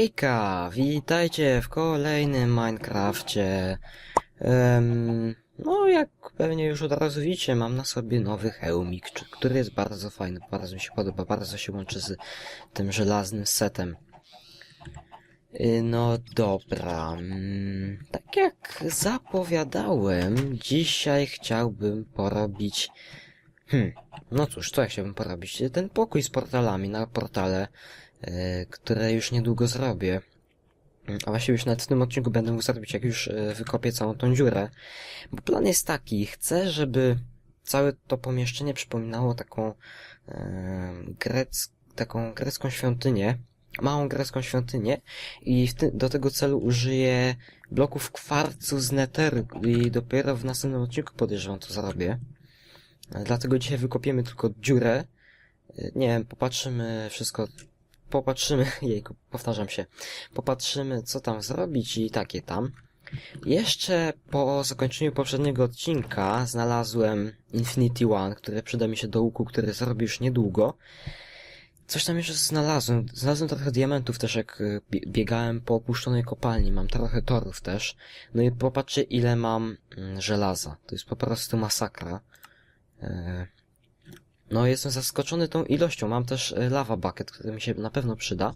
Hejka, witajcie w kolejnym Minecrafcie. Em, no, jak pewnie już od razu widzicie, mam na sobie nowy hełmik, który jest bardzo fajny, bardzo mi się podoba, bardzo się łączy z tym żelaznym setem. Y, No dobra, mm, tak jak zapowiadałem, dzisiaj chciałbym porobić... Hmm, no cóż, co ja chciałbym porobić? Ten pokój z portalami na portale które już niedługo zrobię. A właściwie już nawet w tym odcinku będę mógł zrobić, jak już e, wykopię całą tą dziurę. Bo plan jest taki, chcę, żeby całe to pomieszczenie przypominało taką e, grec, taką grecką świątynię, małą grecką świątynię i ty, do tego celu użyję bloków kwarcu z neteru i dopiero w następnym odcinku podejrzewam to zrobię. E, Dlatego dzisiaj wykopiemy tylko dziurę. E, Nie wiem, popatrzymy wszystko popatrzymy, jejku, powtarzam się, popatrzymy co tam zrobić i takie tam. Jeszcze po zakończeniu poprzedniego odcinka znalazłem Infinity One, które przyda mi się do łuku, który zrobię już niedługo. Coś tam jeszcze znalazłem. Znalazłem trochę diamentów też, jak y, bie- biegałem po opuszczonej kopalni. Mam trochę torów też. No i popatrzcie, ile mam mm, żelaza. To jest po prostu masakra. No, jestem zaskoczony tą ilością. Mam też e, lava bucket, który mi się na pewno przyda.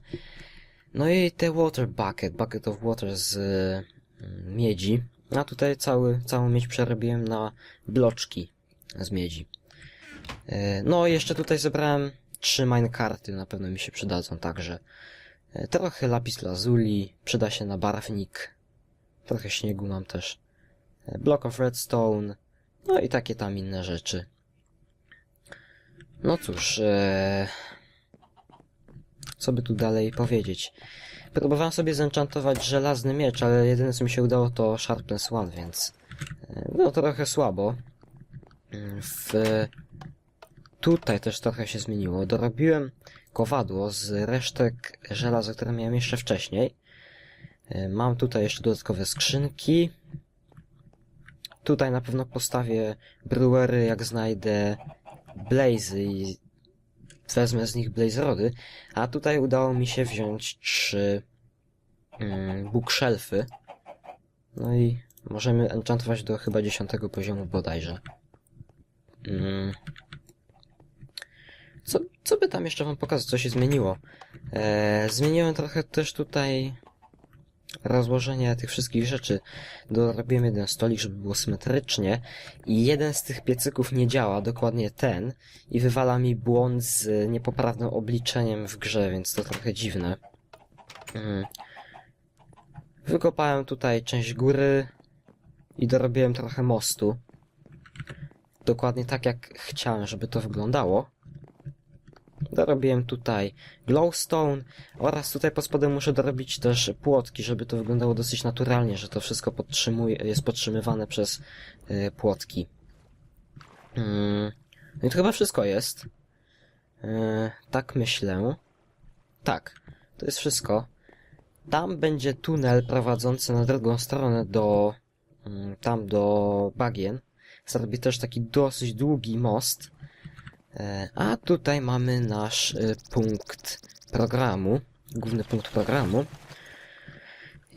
No i te water bucket, bucket of water z e, miedzi. A tutaj cały, całą miedź przerobiłem na bloczki z miedzi. E, No, jeszcze tutaj zebrałem trzy minecarty, na pewno mi się przydadzą także. Trochę lapis lazuli, przyda się na barwnik. Trochę śniegu mam też. Block of redstone. No i takie tam inne rzeczy. No cóż, e... co by tu dalej powiedzieć? Próbowałem sobie zenchantować żelazny miecz, ale jedyne co mi się udało to Sharpness One, więc e, no trochę słabo. Mm, W... Tutaj też trochę się zmieniło. Dorobiłem kowadło z resztek żelaza, które miałem jeszcze wcześniej. E, Mam tutaj jeszcze dodatkowe skrzynki. Tutaj na pewno postawię brewery, jak znajdę blazy i wezmę z nich blaze rody, a tutaj udało mi się wziąć trzy mm, bookshelfy. No i możemy enchantować do chyba dziesiątego poziomu bodajże. Mm. Co, co by tam jeszcze wam pokazać, co się zmieniło? Eee, zmieniłem trochę też tutaj rozłożenie tych wszystkich rzeczy. Dorobiłem jeden stolik, żeby było symetrycznie i jeden z tych piecyków nie działa, dokładnie ten i wywala mi błąd z niepoprawnym obliczeniem w grze, więc to trochę dziwne. Mm. Wykopałem tutaj część góry i dorobiłem trochę mostu. Dokładnie tak jak chciałem, żeby to wyglądało. Dorobiłem tutaj glowstone oraz tutaj pod spodem muszę dorobić też płotki, żeby to wyglądało dosyć naturalnie, że to wszystko podtrzymuje, jest podtrzymywane przez y, płotki. Mm, No i to chyba wszystko jest. Y, tak myślę. Tak, to jest wszystko. Tam będzie tunel prowadzący na drugą stronę do mm, tam do bagien. Zrobię też taki dosyć długi most. E, A tutaj mamy nasz e, punkt programu, główny punkt programu.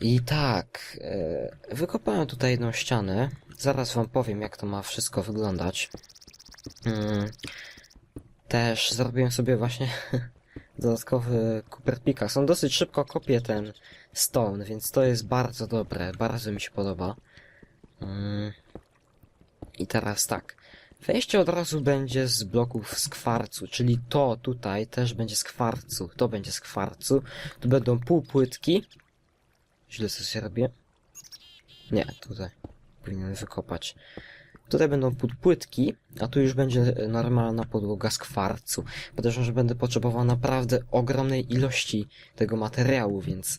I tak, e, wykopałem tutaj jedną ścianę. Zaraz wam powiem, jak to ma wszystko wyglądać. Mm, Też zrobiłem sobie właśnie dodatkowy Cooper Pickaxe. On dosyć szybko kopie ten stone, więc to jest bardzo dobre, bardzo mi się podoba. Mm. I teraz tak. Wejście od razu będzie z bloków z kwarcu, czyli to tutaj też będzie z kwarcu, to będzie z kwarcu. Tu będą półpłytki. Źle coś robię? Nie, tutaj powinienem wykopać. Tutaj będą półpłytki, a tu już będzie normalna podłoga z kwarcu. Podejrzewam, że będę potrzebował naprawdę ogromnej ilości tego materiału, więc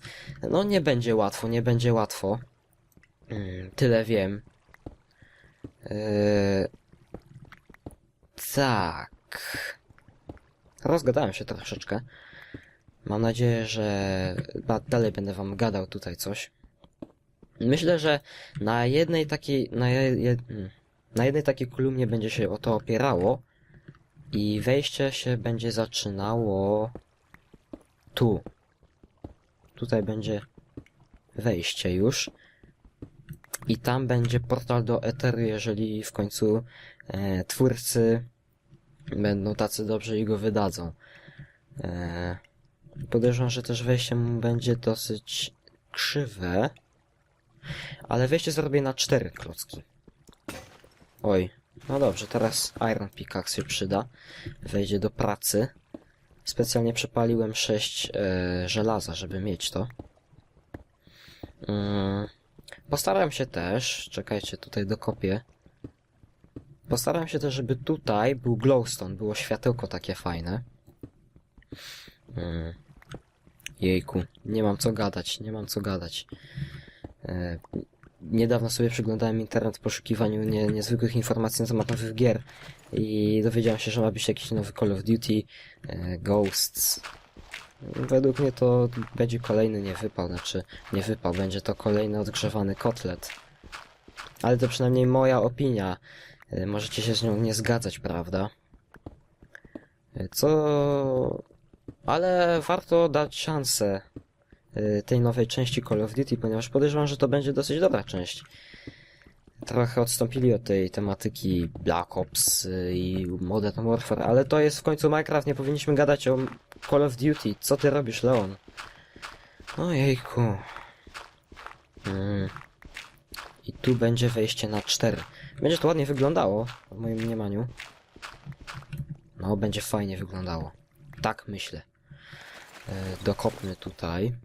no nie będzie łatwo, nie będzie łatwo. Mm, tyle wiem. Eee, tak. Rozgadałem się troszeczkę. Mam nadzieję, że dalej będę wam gadał tutaj coś. Myślę, że na jednej takiej, na, je, je, mm, na jednej takiej kolumnie będzie się o to opierało i wejście się będzie zaczynało tu. tutaj będzie wejście już. I tam będzie portal do Eteru, jeżeli w końcu e, twórcy będą tacy dobrzy i go wydadzą. E, podejrzewam, że też wejście mu będzie dosyć krzywe. Ale wejście zrobię na cztery klocki. Oj, no dobrze, teraz Iron Pickaxe się przyda. Wejdzie do pracy. Specjalnie przepaliłem 6 e, żelaza, żeby mieć to. Mm, postaram się też, czekajcie, tutaj dokopię. Postaram się też, żeby tutaj był glowstone, było światełko takie fajne. Mm. Jejku, nie mam co gadać, nie mam co gadać. E, niedawno sobie przeglądałem internet w poszukiwaniu nie, niezwykłych informacji na temat nowych gier i dowiedziałem się, że ma być jakiś nowy Call of Duty e, Ghosts. Według mnie to będzie kolejny niewypał, znaczy nie wypał, będzie to kolejny odgrzewany kotlet. Ale to przynajmniej moja opinia. E, Możecie się z nią nie zgadzać, prawda? E, Co... Ale warto dać szansę y, tej nowej części Call of Duty, ponieważ podejrzewam, że to będzie dosyć dobra część. Trochę odstąpili od tej tematyki Black Ops y, i Modern Warfare, ale to jest w końcu Minecraft, nie powinniśmy gadać o Call of Duty. Co ty robisz, Leon? Ojejku. Mm. I tu będzie wejście na 4. Będzie to ładnie wyglądało, w moim mniemaniu. No, będzie fajnie wyglądało. Tak myślę. E, dokopmy tutaj.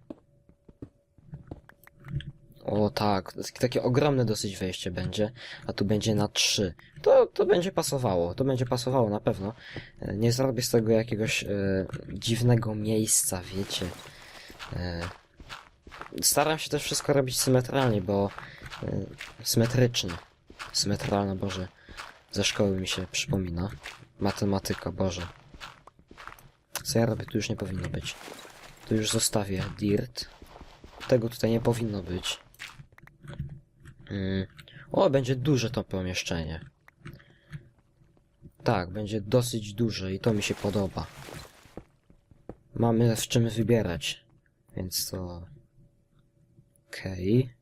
O tak, takie ogromne dosyć wejście będzie, a tu będzie na 3. To, to będzie pasowało, to będzie pasowało na pewno. E, Nie zrobię z tego jakiegoś e, dziwnego miejsca, wiecie. E, staram się też wszystko robić symetralnie, bo e, symetrycznie. Symetralna, Boże. Ze szkoły mi się przypomina. Matematyka, Boże. Co ja robię? Tu już nie powinno być. Tu już zostawię dirt. Tego tutaj nie powinno być. Mm. O, będzie duże to pomieszczenie. Tak, będzie dosyć duże i to mi się podoba. Mamy w czym wybierać. Więc to... Okej.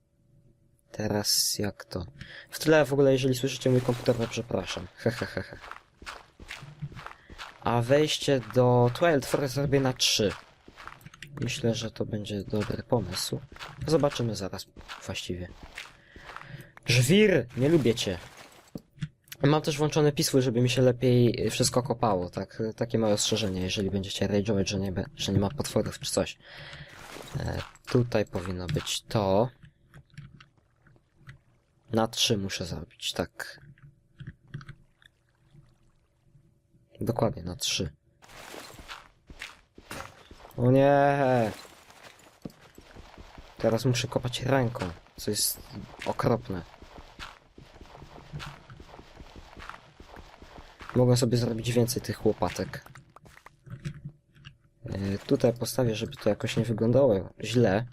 Teraz jak to? W tle w ogóle, jeżeli słyszycie mój komputer, to przepraszam. Hehehehe. A wejście do Twilight Forest zrobię na 3. Myślę, że to będzie dobry pomysł. Zobaczymy zaraz właściwie. Żwir! Nie lubię cię. Mam też włączone pisły, żeby mi się lepiej wszystko kopało. Tak, takie małe ostrzeżenie, jeżeli będziecie rage'ować, że nie, że nie ma potworów czy coś. E, tutaj powinno być to. Na 3 muszę zrobić, tak. Dokładnie, na 3. O nie! Teraz muszę kopać ręką, co jest okropne. Mogę sobie zrobić więcej tych łopatek. E, Tutaj postawię, żeby to jakoś nie wyglądało źle.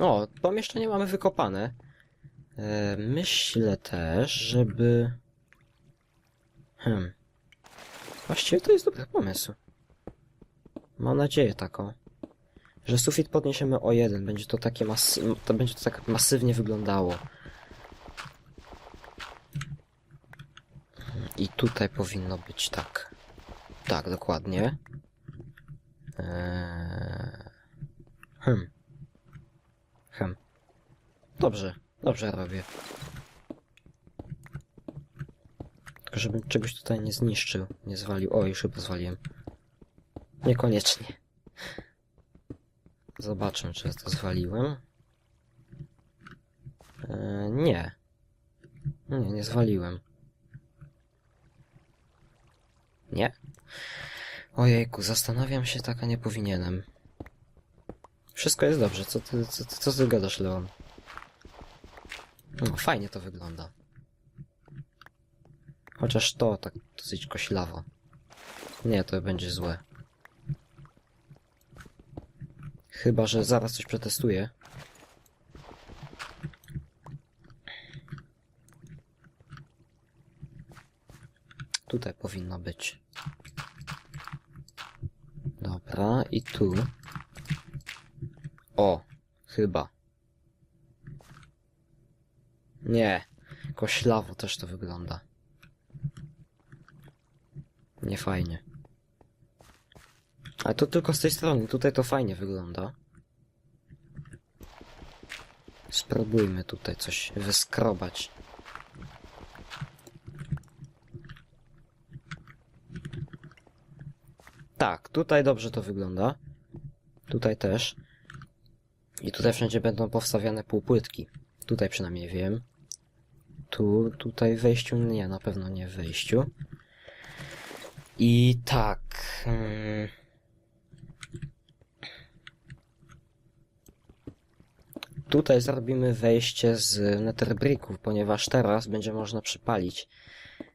O, pomieszczenie mamy wykopane. E, Myślę też, żeby... Hmm. Właściwie to jest dobry pomysł. Mam nadzieję taką. Że sufit podniesiemy o jeden. Będzie to takie masy... To będzie to tak masywnie wyglądało. I tutaj powinno być tak. Tak, dokładnie. Eee... Hmm. Hmm. Dobrze, dobrze robię. Tylko żebym czegoś tutaj nie zniszczył, nie zwalił. O, już chyba zwaliłem. Niekoniecznie. Zobaczmy, czy to zwaliłem. Eee, nie. Nie, nie zwaliłem. Nie. Ojejku, zastanawiam się tak, a nie powinienem. Wszystko jest dobrze, co ty, co, co ty gadasz, Leon? No, fajnie to wygląda. Chociaż to tak dosyć koślawo. Nie, to będzie złe. Chyba, że zaraz coś przetestuję. Tutaj powinno być. Dobra, i tu. O, chyba. Nie, koślawo też to wygląda. Nie fajnie. Ale to tylko z tej strony, tutaj to fajnie wygląda. Spróbujmy tutaj coś wyskrobać. Tak, tutaj dobrze to wygląda. Tutaj też. I tutaj wszędzie będą powstawiane półpłytki. Tutaj przynajmniej wiem. Tu, tutaj wejściu nie, na pewno nie wejściu. I tak. mm, Tutaj zrobimy wejście z netherbricków, ponieważ teraz będzie można przypalić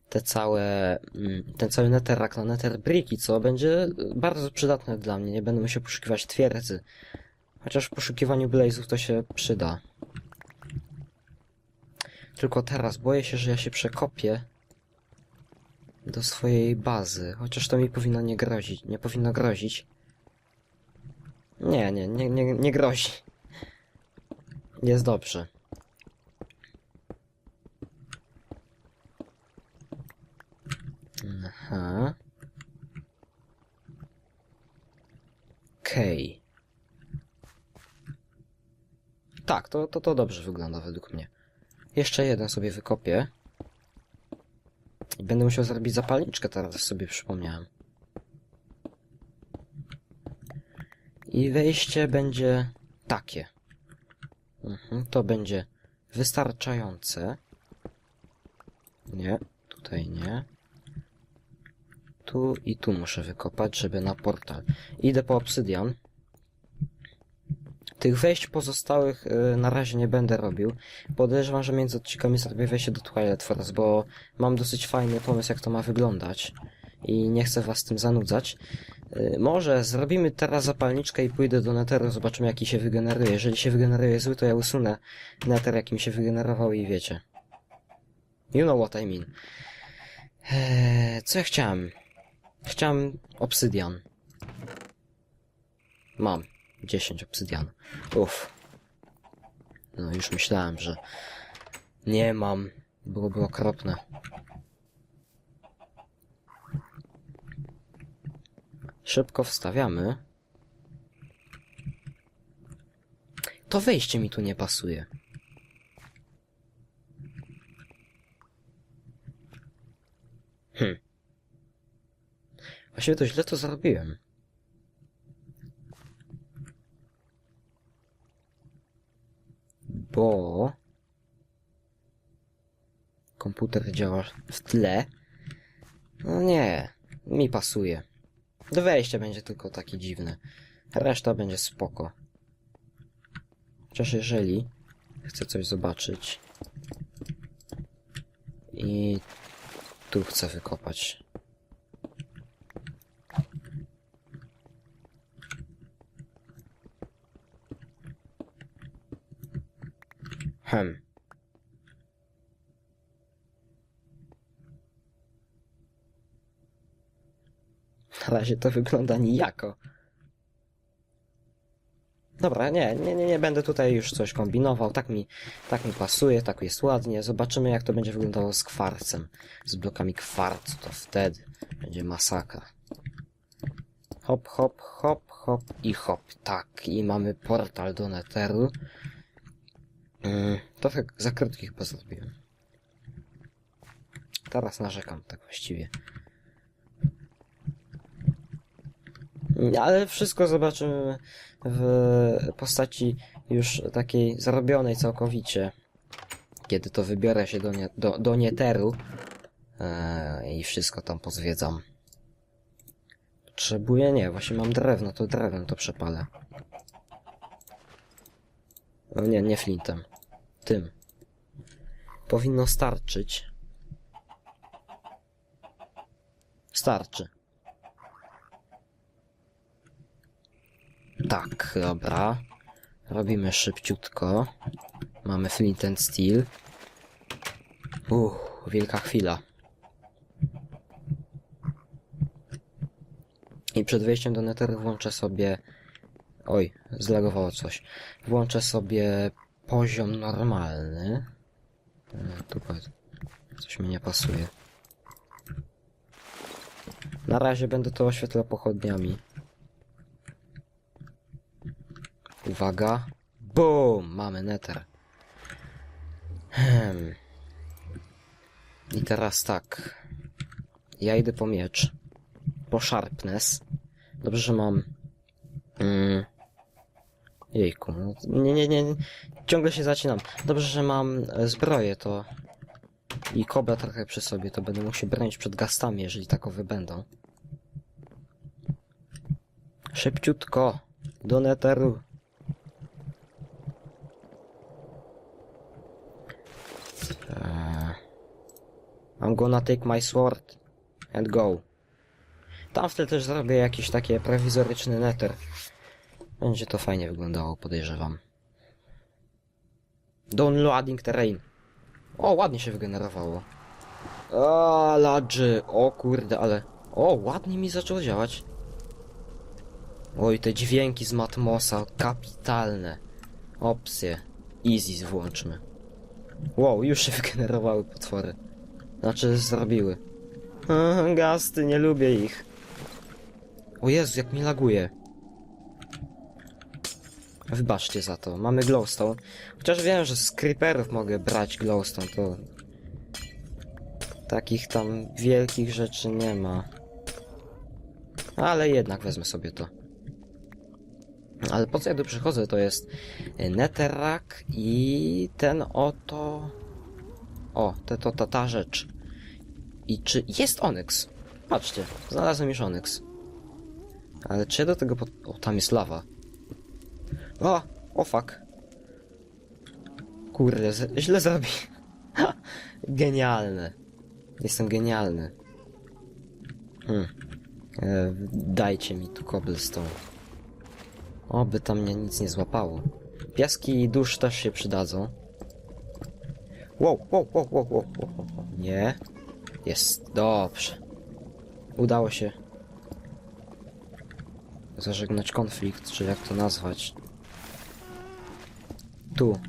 te całe, mm, ten cały netherrack na netherbricki, co będzie bardzo przydatne dla mnie. Nie będę musiał poszukiwać twierdzy. Chociaż w poszukiwaniu blazów to się przyda. Tylko teraz boję się, że ja się przekopię do swojej bazy. Chociaż to mi powinno nie grozić. Nie powinno grozić. Nie, nie, nie, nie, nie grozi. Jest dobrze. Aha. Okej. Tak, to, to, to dobrze wygląda według mnie. Jeszcze jeden sobie wykopię. I będę musiał zrobić zapalniczkę, teraz sobie przypomniałem. I wejście będzie takie. Mhm, to będzie wystarczające. Nie, tutaj nie. Tu i tu muszę wykopać, żeby na portal. Idę po obsydian. Tych wejść pozostałych y, na razie nie będę robił. Podejrzewam, że między odcinkami zrobię wejście do Twilight Forest, bo mam dosyć fajny pomysł, jak to ma wyglądać. I nie chcę was tym zanudzać. Y, może zrobimy teraz zapalniczkę i pójdę do Netheru, zobaczymy jaki się wygeneruje. Jeżeli się wygeneruje zły, to ja usunę Nether, jaki mi się wygenerował i wiecie. You know what I mean. Eee, co ja chciałem? Chciałem obsydian. Mam 10 obsydian. Uff. No już myślałem, że nie mam. Byłoby okropne. Szybko wstawiamy. To wejście mi tu nie pasuje. Hm. Właściwie to źle to zrobiłem. Bo... Komputer działa w tle. No nie, mi pasuje. Do wejścia będzie tylko takie dziwne. Reszta będzie spoko. Chociaż jeżeli chcę coś zobaczyć i tu chcę wykopać. Hem. Na razie to wygląda nijako. Dobra, nie, nie, nie, nie będę tutaj już coś kombinował. Tak mi, tak mi pasuje, tak jest ładnie. Zobaczymy, jak to będzie wyglądało z kwarcem. Z blokami kwarcu, to wtedy będzie masakra. Hop, hop, hop, hop i hop. Tak, i mamy portal do Netheru. To tak za krótki chyba zrobiłem. Teraz narzekam, tak właściwie. Ale wszystko zobaczymy w postaci już takiej zarobionej całkowicie. Kiedy to wybiorę się do, nie, do, do Nieteru eee, i wszystko tam pozwiedzam. Potrzebuję? Nie, właśnie mam drewno, to drewno to przepalę. No nie, nie flintem. Tym. Powinno starczyć. Starczy. Tak, dobra. Robimy szybciutko. Mamy flint and steel. Uff, wielka chwila. I przed wejściem do Netheru włączę sobie Oj, zlagowało coś. Włączę sobie poziom normalny. E, Tu coś mi nie pasuje. Na razie będę to oświetlał pochodniami. Uwaga. Boom! Mamy nether. Hmm. I teraz tak. Ja idę po miecz. Po sharpness. Dobrze, że mam... Mm. Jejku. no, Nie, nie, nie. Ciągle się zacinam. Dobrze, że mam e, zbroję, to... I kobra trochę przy sobie, to będę mógł się bronić przed gastami, jeżeli takowe będą. Szybciutko. Do neteru. Eee, I'm gonna take my sword and go. Tam wtedy też zrobię jakiś taki prowizoryczny neter. Będzie to fajnie wyglądało, podejrzewam. Downloading terrain. O, ładnie się wygenerowało. O, ladży. O kurde, ale... O, ładnie mi zaczęło działać. Oj, te dźwięki z Matmosa, kapitalne. Opcje. Easy włączmy. Wow, już się wygenerowały potwory. Znaczy, zrobiły. Gasty, nie lubię ich. O Jezu, jak mi laguje. Wybaczcie za to, mamy glowstone. Chociaż wiem, że z creeperów mogę brać glowstone, to... Takich tam wielkich rzeczy nie ma. Ale jednak wezmę sobie to. Ale po co ja tu przychodzę, to jest netherrack i ten oto... O, te, to, ta, ta rzecz. I czy jest onyx? Patrzcie, znalazłem już onyx. Ale czy do tego pod... O, tam jest lawa. O, o fuck. Kurde, źle zrobi. Genialne. Jestem genialny. Hmm. E, dajcie mi tu cobblestone. Oby tam mnie nic nie złapało. Piaski i dusz też się przydadzą. Wow, wow, wow, wow, wow, wow, wow. Nie. Jest dobrze. Udało się zażegnać konflikt, czy jak to nazwać. Tu.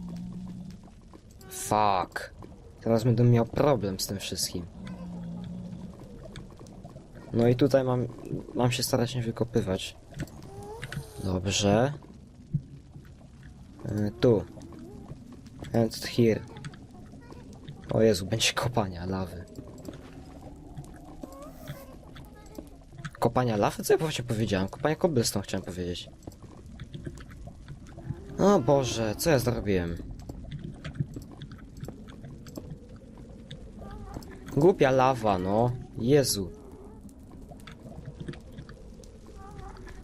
Fuck. Teraz będę miał problem z tym wszystkim. No i tutaj mam, mam się starać nie wykopywać. Dobrze. E, tu. And here. O Jezu, będzie kopania lawy. Kopania lawy? Co ja właśnie powiedziałem? Kopania cobblestone chciałem powiedzieć. O Boże, co ja zrobiłem? Głupia lawa, no. Jezu.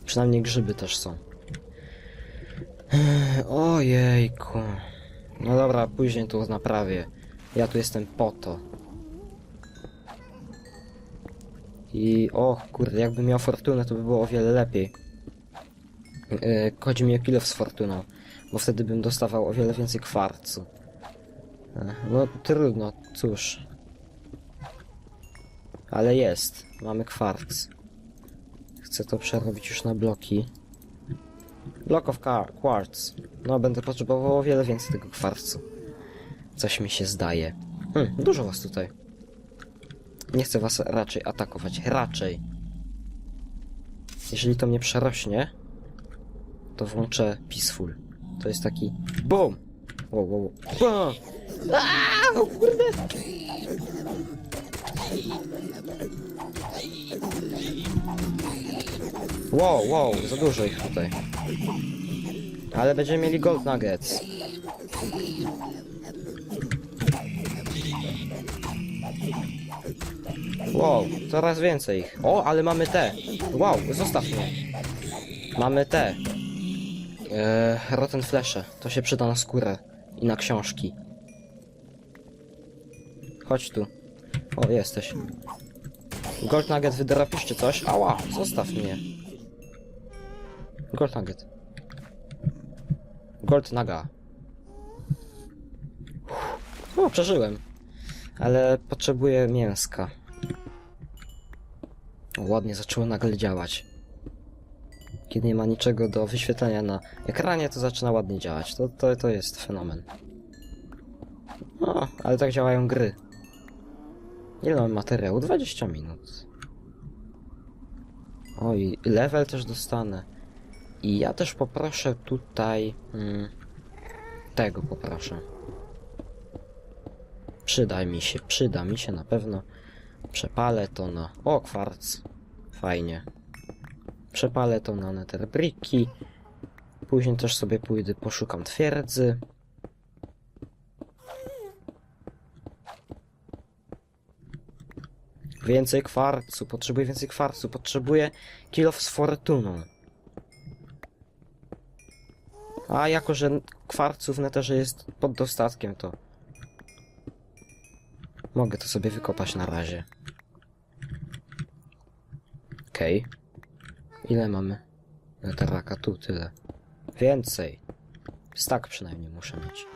Przynajmniej grzyby też są. Ojejku. No dobra, później tu naprawię. Ja tu jestem po to. I o kurde, jakbym miał fortunę, to by było o wiele lepiej. Yy, chodzi mi o kilo z fortuną, bo wtedy bym dostawał o wiele więcej kwarcu. Ech, no trudno, cóż. Ale jest, mamy kwarc. Chcę to przerobić już na bloki. Block of quartz. No, będę potrzebował o wiele więcej tego kwarcu. Coś mi się zdaje. Hmm, dużo was tutaj. Nie chcę was raczej atakować. Raczej. Jeżeli to mnie przerośnie, to włączę Peaceful. To jest taki BOOM! Wow, wow, wow. Aaaa, o kurde! Wow, wow, za dużo ich tutaj. Ale będziemy mieli gold nuggets. Wow, coraz więcej ich. O, ale mamy te. Wow, zostaw mnie. Mamy te. Eee, rotten flesze. To się przyda na skórę i na książki. Chodź tu. O, jesteś. Gold nugget wydropisz czy coś? Ała, zostaw mnie. Gold nugget. Gold naga. O, przeżyłem. Ale potrzebuję mięska. Ładnie zaczęło nagle działać. Kiedy nie ma niczego do wyświetlenia na ekranie, to zaczyna ładnie działać. To, to, to jest fenomen. No, ale tak działają gry. Ile mam materiału? 20 minut. Oj, level też dostanę. I ja też poproszę tutaj... Mm, tego poproszę. Przyda mi się, przyda mi się na pewno. Przepalę to na... O, kwarc. Fajnie. Przepalę to na netherbricki. Później też sobie pójdę, poszukam twierdzy. Więcej kwarcu, potrzebuję więcej kwarcu, potrzebuję kilof z fortuną. A jako, że kwarcu w neterze jest pod dostatkiem, to mogę to sobie wykopać na razie. Okej. Ile mamy? Neteraka tu, tyle. Więcej. Stak przynajmniej muszę mieć.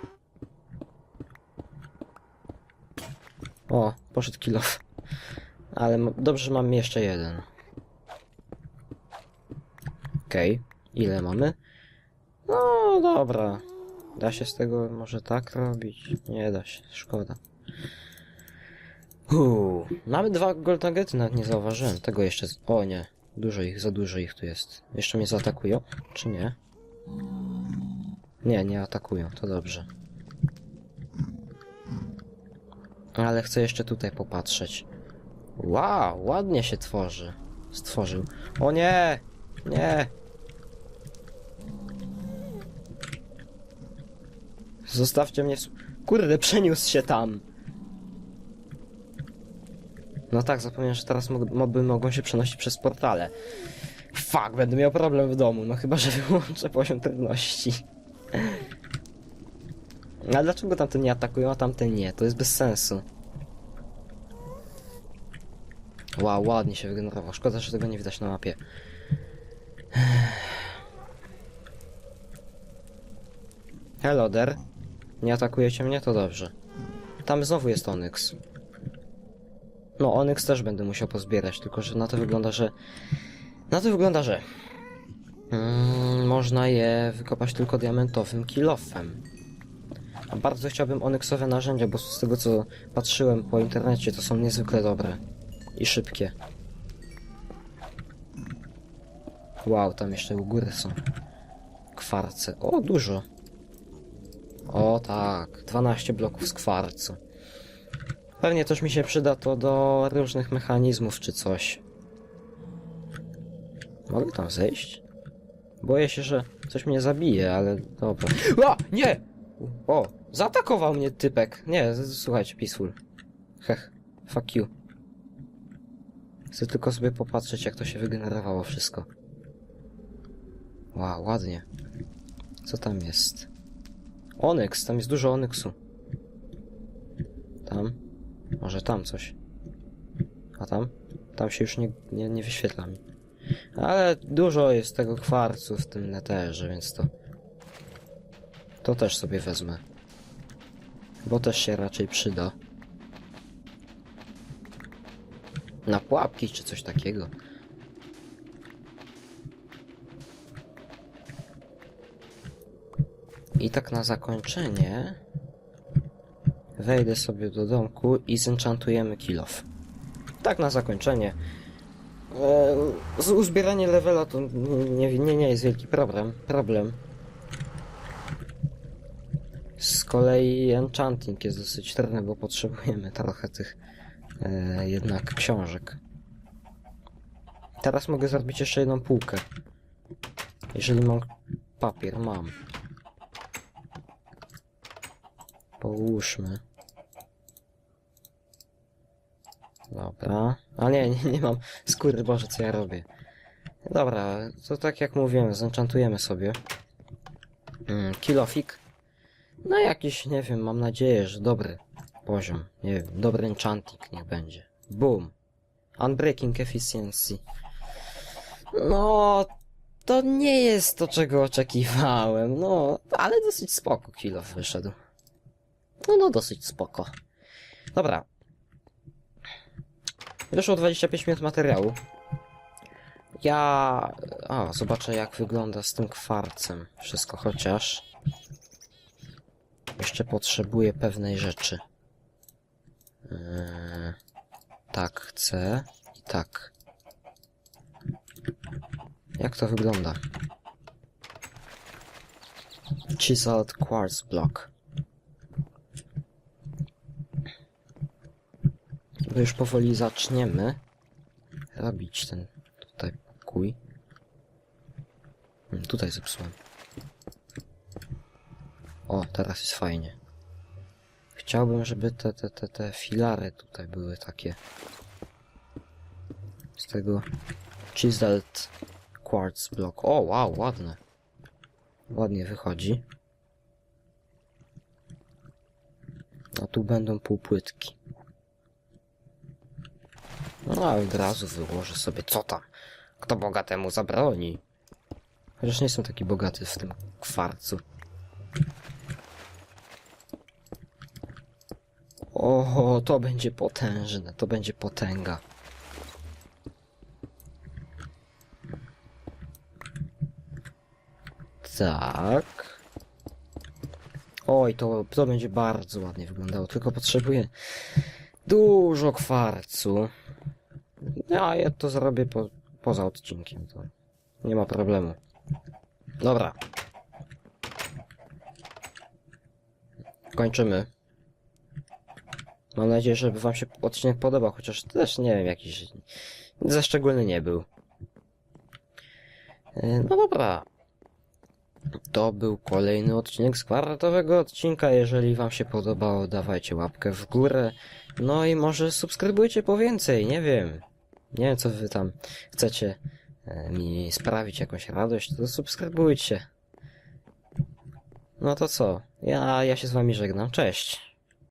O, poszedł kilof. Ale dobrze, że mam jeszcze jeden. Okej. Ile mamy? No, dobra. Da się z tego może tak robić? Nie da się, szkoda. Uuu, mamy dwa gold nuggety, nawet nie zauważyłem. Tego jeszcze... Z... O nie, dużo ich, za dużo ich tu jest. Jeszcze mnie zaatakują? Czy nie? Nie, nie atakują, to dobrze. Ale chcę jeszcze tutaj popatrzeć. Wow, ładnie się tworzy. Stworzył. O nie! Nie! Zostawcie mnie w... Kurde, przeniósł się tam! No tak, zapomniałem, że teraz moby mogą się przenosić przez portale. Fuck, będę miał problem w domu, no chyba, że wyłączę poziom trudności. A dlaczego tamten nie atakują, a tamten nie? To jest bez sensu. Wow, ładnie się wygenerował. Szkoda, że tego nie widać na mapie. Hello there. Nie atakujecie mnie? To dobrze. Tam znowu jest Onyx. No, Onyx też będę musiał pozbierać, tylko że na to wygląda, że... Na to wygląda, że... Mm, można je wykopać tylko diamentowym kilofem. A bardzo chciałbym onyksowe narzędzia, bo z tego co patrzyłem po internecie, to są niezwykle dobre. I szybkie. Wow, tam jeszcze u góry są. Kwarce. O, dużo. O tak, 12 bloków z kwarcu. Pewnie też mi się przyda to do różnych mechanizmów czy coś. Mogę tam zejść? Boję się, że coś mnie zabije, ale dobra. A! Nie! O! Zaatakował mnie typek. Nie, słuchajcie, peaceful. Hech. Fuck you. Chcę tylko sobie popatrzeć, jak to się wygenerowało wszystko. Wow, ładnie. Co tam jest? Onyx, tam jest dużo onyksu. Tam? Może tam coś. A tam? Tam się już nie, nie, nie wyświetla mi. Ale dużo jest tego kwarcu w tym neterze, więc to... To też sobie wezmę. Bo też się raczej przyda. Na pułapki czy coś takiego. I tak na zakończenie wejdę sobie do domku i zenchantujemy kilof. Tak na zakończenie. E, uzbieranie levela to nie, nie, nie jest wielki problem. Problem. Z kolei enchanting jest dosyć trudny, bo potrzebujemy trochę tych e, jednak książek. Teraz mogę zrobić jeszcze jedną półkę. Jeżeli mam papier, mam. Połóżmy. Dobra. A nie, nie, nie mam skóry, Boże, co ja robię. Dobra, to tak jak mówiłem, zenchantujemy sobie. Mm, kilofik. No jakiś, nie wiem, mam nadzieję, że dobry poziom. Nie wiem, dobry enchanting niech będzie. Boom. Unbreaking efficiency. No, to nie jest to, czego oczekiwałem, no, ale dosyć spoko kilof wyszedł. No, no, dosyć spoko. Dobra. Wyszło 25 minut materiału. Ja... A, zobaczę jak wygląda z tym kwarcem. Wszystko, chociaż... Jeszcze potrzebuję pewnej rzeczy. Yy, tak, chcę. I tak. Jak to wygląda? Chiseled quartz block. To już powoli zaczniemy robić ten tutaj pokój. Hmm, tutaj zepsułem. O, teraz jest fajnie. Chciałbym, żeby te, te, te, te filary tutaj były takie. Z tego chiseled quartz block. O, wow, ładne. Ładnie wychodzi. A tu będą półpłytki. No, od razu wyłożę sobie, co tam? Kto bogatemu zabroni? Chociaż nie jestem taki bogaty w tym kwarcu. Oho, to będzie potężne, to będzie potęga. Tak. Oj, to, to będzie bardzo ładnie wyglądało, tylko potrzebuję dużo kwarcu. A ja to zrobię po, poza odcinkiem, to nie ma problemu. Dobra. Kończymy. Mam nadzieję, że wam się odcinek podobał, chociaż też nie wiem, jakiś za szczególny nie był. E, No dobra. To był kolejny odcinek z kwartowego odcinka. Jeżeli wam się podobało, dawajcie łapkę w górę. No i może subskrybujcie po więcej, nie wiem. Nie wiem, co wy tam chcecie e, mi sprawić jakąś radość, to subskrybujcie. No to co? Ja, ja się z wami żegnam. Cześć.